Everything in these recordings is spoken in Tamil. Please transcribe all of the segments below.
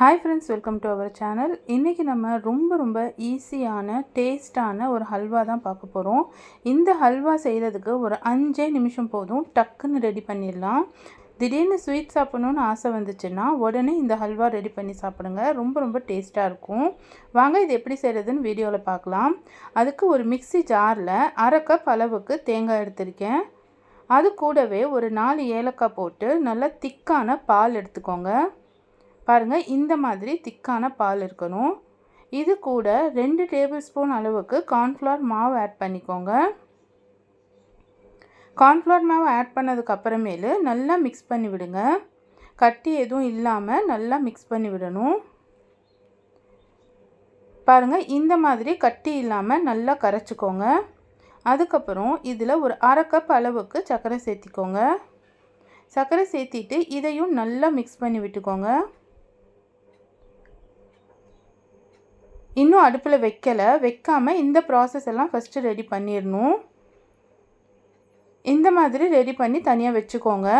Hi friends welcome to our channel இன்றைக்கி நம்ம ரொம்ப ரொம்ப ஈஸியான டேஸ்டான ஒரு ஹல்வா தான் பார்க்க போகிறோம் இந்த ஹல்வா செய்கிறதுக்கு ஒரு அஞ்சே நிமிஷம் போதும் டக்குன்னு ரெடி பண்ணிடலாம். திடீர்னு ஸ்வீட் சாப்பிட்ணுன்னு ஆசை வந்துச்சுன்னா உடனே இந்த ஹல்வா ரெடி பண்ணி சாப்பிடுங்க. ரொம்ப ரொம்ப டேஸ்ட்டாக இருக்கும். வாங்க இது எப்படி செய்கிறதுன்னு வீடியோவில் பார்க்கலாம். அதுக்கு ஒரு மிக்ஸி ஜாரில் அரை கப் அளவுக்கு தேங்காய் எடுத்திருக்கேன். அது கூடவே ஒரு நாலு ஏலக்காய் போட்டு நல்லா திக்கான பால் எடுத்துக்கோங்க. பாருங்கள் இந்த மாதிரி திக்கான பால் இருக்கணும். இது கூட ரெண்டு டேபிள் ஸ்பூன் அளவுக்கு கார்ன்ஃப்ளவர் மாவு ஆட் பண்ணிக்கோங்க. கார்ன்ஃப்ளவர் மாவு ஆட் பண்ணதுக்கு அப்புறமேலு நல்லா மிக்ஸ் பண்ணி விடுங்க. கட்டி எதுவும் இல்லாமல் நல்லா மிக்ஸ் பண்ணி விடணும். பாருங்கள் இந்த மாதிரி கட்டி இல்லாமல் நல்லா கரைச்சிக்கோங்க. அதுக்கப்புறம் இதில் ஒரு அரை கப் அளவுக்கு சர்க்கரை சேர்த்திக்கோங்க. சர்க்கரை சேர்த்திட்டு இதையும் நல்லா மிக்ஸ் பண்ணி விட்டுக்கோங்க. இன்னும் அடுப்பில் வைக்கலை. வைக்காமல் இந்த ப்ராசஸ் எல்லாம் ஃபஸ்ட்டு ரெடி பண்ணிடணும் இந்த மாதிரி ரெடி பண்ணி தனியாக வச்சுக்கோங்க.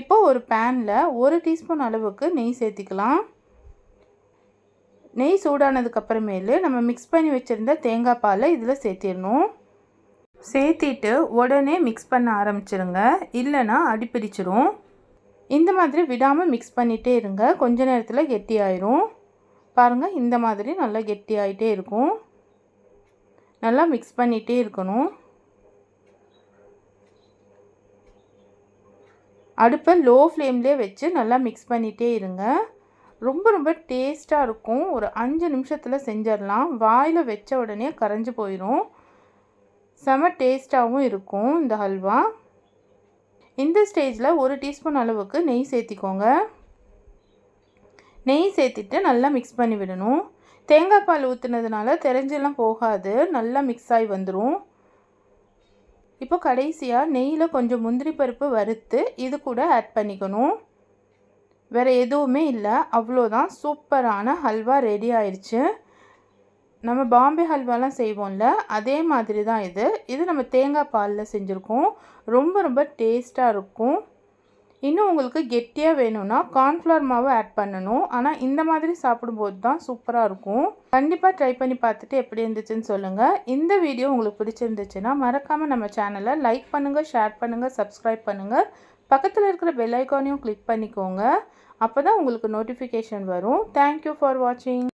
இப்போ ஒரு பேனில் ஒரு டீஸ்பூன் அளவுக்கு நெய் சேர்த்திக்கலாம். நெய் சூடானதுக்கப்புறமேலு நம்ம மிக்ஸ் பண்ணி வச்சுருந்த தேங்காய் பாலை இதில் சேர்த்திடணும் சேர்த்திட்டு உடனே மிக்ஸ் பண்ண ஆரம்பிச்சிருங்க. இல்லைன்னா அடிப்பிடிச்சிரும். இந்த மாதிரி விடாமல் மிக்ஸ் பண்ணிகிட்டே இருங்க. கொஞ்ச நேரத்தில் கெட்டி ஆயிரும் பாருங்கள் இந்த மாதிரி நல்லா கெட்டியாகிட்டே இருக்கும். நல்லா மிக்ஸ் பண்ணிகிட்டே இருக்கணும். அடுப்பை லோ ஃப்ளேம்லேயே வச்சு நல்லா மிக்ஸ் பண்ணிகிட்டே இருங்க. ரொம்ப ரொம்ப டேஸ்ட்டாக இருக்கும். ஒரு அஞ்சு நிமிஷத்தில் செஞ்சிடலாம். வாயில் வச்ச உடனே கரைஞ்சி போயிடும் செம டேஸ்ட்டாகவும் இருக்கும் இந்த ஹல்வா. இந்த ஸ்டேஜில் ஒரு டீஸ்பூன் அளவுக்கு நெய் சேர்த்திக்கோங்க. நெய் சேர்த்துட்டு நல்லா மிக்ஸ் பண்ணி விடணும். தேங்காய் பால் ஊற்றுனதுனால தெரிஞ்செல்லாம் போகாது. நல்லா மிக்ஸ் ஆகி வந்துடும் இப்போ கடைசியாக நெய்யில் கொஞ்சம் முந்திரி பருப்பு வறுத்து இது கூட ஆட் பண்ணிக்கணும். வேறு எதுவுமே இல்லை. அவ்வளோதான். சூப்பரான ஹல்வா ரெடி ஆயிடுச்சு நம்ம பாம்பே ஹல்வாலாம் செய்வோம்ல அதே மாதிரி தான் இது. இது நம்ம தேங்காய் பாலில் செஞ்சுருக்கோம். ரொம்ப ரொம்ப டேஸ்ட்டாக இருக்கும். இன்னும் உங்களுக்கு கெட்டியாக வேணும்னா கார்ன்ஃப்ளவர் மாவு ஆட் பண்ணணும். ஆனால் இந்த மாதிரி சாப்பிடும்போது தான் சூப்பராக இருக்கும். கண்டிப்பாக ட்ரை பண்ணி பார்த்துட்டு எப்படி இருந்துச்சுன்னு சொல்லுங்கள் இந்த வீடியோ உங்களுக்கு பிடிச்சிருந்துச்சுன்னா மறக்காமல் நம்ம சேனலை லைக் பண்ணுங்கள் ஷேர் பண்ணுங்கள் சப்ஸ்கிரைப் பண்ணுங்கள் பக்கத்தில் இருக்கிற பெல் ஐக்கானையும் கிளிக் பண்ணிக்கோங்க. அப்போ தான் உங்களுக்கு நோட்டிஃபிகேஷன் வரும். தேங்க்யூ ஃபார் வாட்சிங்